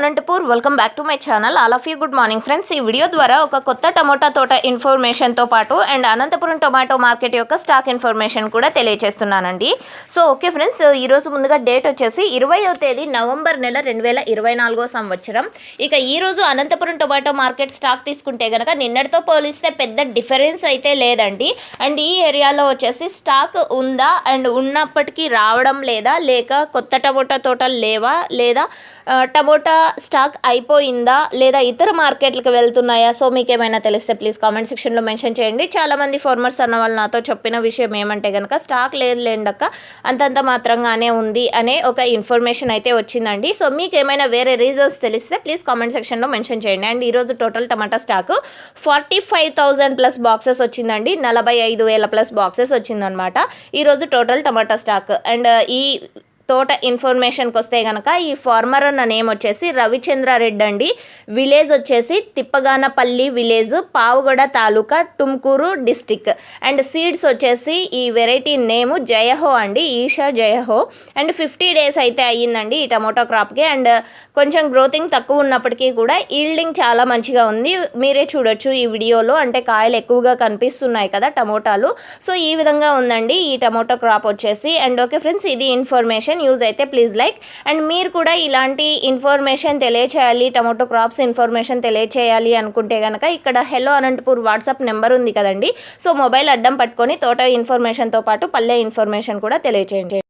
Anantapur welcome back to my channel all of you good morning friends ఈ video ద్వారా ఒక కొత్త tomato తోట ఇన్ఫర్మేషన్తో పాటు అండ్ అనంతపురం టొమాటో మార్కెట్ యొక్క స్టాక్ ఇన్ఫర్మేషన్ కూడా తెలియజేస్తున్నానండి సో ఓకే ఫ్రెండ్స్ ఈరోజు ముందుగా డేట్ వచ్చేసి ఇరవయో తేదీ నవంబర్ నెల రెండు వేల ఇరవై నాలుగో సంవత్సరం. ఇక ఈరోజు అనంతపురం టొమాటో మార్కెట్ స్టాక్ తీసుకుంటే కనుక నిన్నటితో పోలిస్తే పెద్ద డిఫరెన్స్ అయితే లేదండి. అండ్ ఈ ఏరియాలో వచ్చేసి స్టాక్ ఉందా అండ్ ఉన్నప్పటికీ రావడం లేదా లేక కొత్త టమోటా తోటలు లేవా లేదా టమోటా స్టాక్ అయిపోయిందా లేదా ఇతర మార్కెట్లకు వెళ్తున్నాయా? సో మీకు ఏమైనా తెలిస్తే ప్లీజ్ కామెంట్ సెక్షన్లో మెన్షన్ చేయండి. చాలామంది ఫార్మర్స్ అన్న వాళ్ళు నాతో చెప్పిన విషయం ఏమంటే కనుక స్టాక్ లేదు లేండక్క అంతంత మాత్రంగానే ఉంది అనే ఒక ఇన్ఫర్మేషన్ అయితే వచ్చిందండి. సో మీకు ఏమైనా వేరే రీజన్స్ తెలిస్తే ప్లీజ్ కామెంట్ సెక్షన్లో మెన్షన్ చేయండి. అండ్ ఈరోజు total tomato stock forty five thousand plus boxes వచ్చిందండి. నలభై ఐదు వేల ప్లస్ బాక్సెస్ వచ్చిందనమాట ఈరోజు టోటల్ టమాటా స్టాక్. అండ్ ఈ తోట ఇన్ఫర్మేషన్కి వస్తే కనుక ఈ ఫార్మర్ అన్న నేమ్ వచ్చేసి రవిచంద్రారెడ్డి అండి. విలేజ్ వచ్చేసి Tippaganapalli village Pavagada taluka Tumkur district and seeds వచ్చేసి ఈ వెరైటీ నేము జయహో అండి Isha Jayaho. And fifty days అయితే అయ్యిందండి ఈ టమోటో క్రాప్కి అండ్ కొంచెం గ్రోతింగ్ తక్కువ ఉన్నప్పటికీ కూడా ఈల్డింగ్ చాలా మంచిగా ఉంది. మీరే చూడొచ్చు ఈ వీడియోలో. అంటే కాయలు ఎక్కువగా కనిపిస్తున్నాయి కదా టమోటాలు. సో ఈ విధంగా ఉందండి ఈ టమోటో క్రాప్ వచ్చేసి. అండ్ ఓకే ఫ్రెండ్స్ ఇది ఇన్ఫర్మేషన్ యూజ్ అయితే ప్లీజ్ లైక్. అండ్ మీరు కూడా ఇలాంటి ఇన్ఫర్మేషన్ తెలియచేయాలి టమోటో క్రాప్స్ ఇన్ఫర్మేషన్ తెలియచేయాలి అనుకుంటే కనుక ఇక్కడ హెలో అనంతపూర్ వాట్సాప్ నెంబర్ ఉంది కదండి. సో మొబైల్ అడ్డం పట్టుకొని తోట ఇన్ఫర్మేషన్తో పాటు పల్లె ఇన్ఫర్మేషన్ కూడా తెలియచేయండి.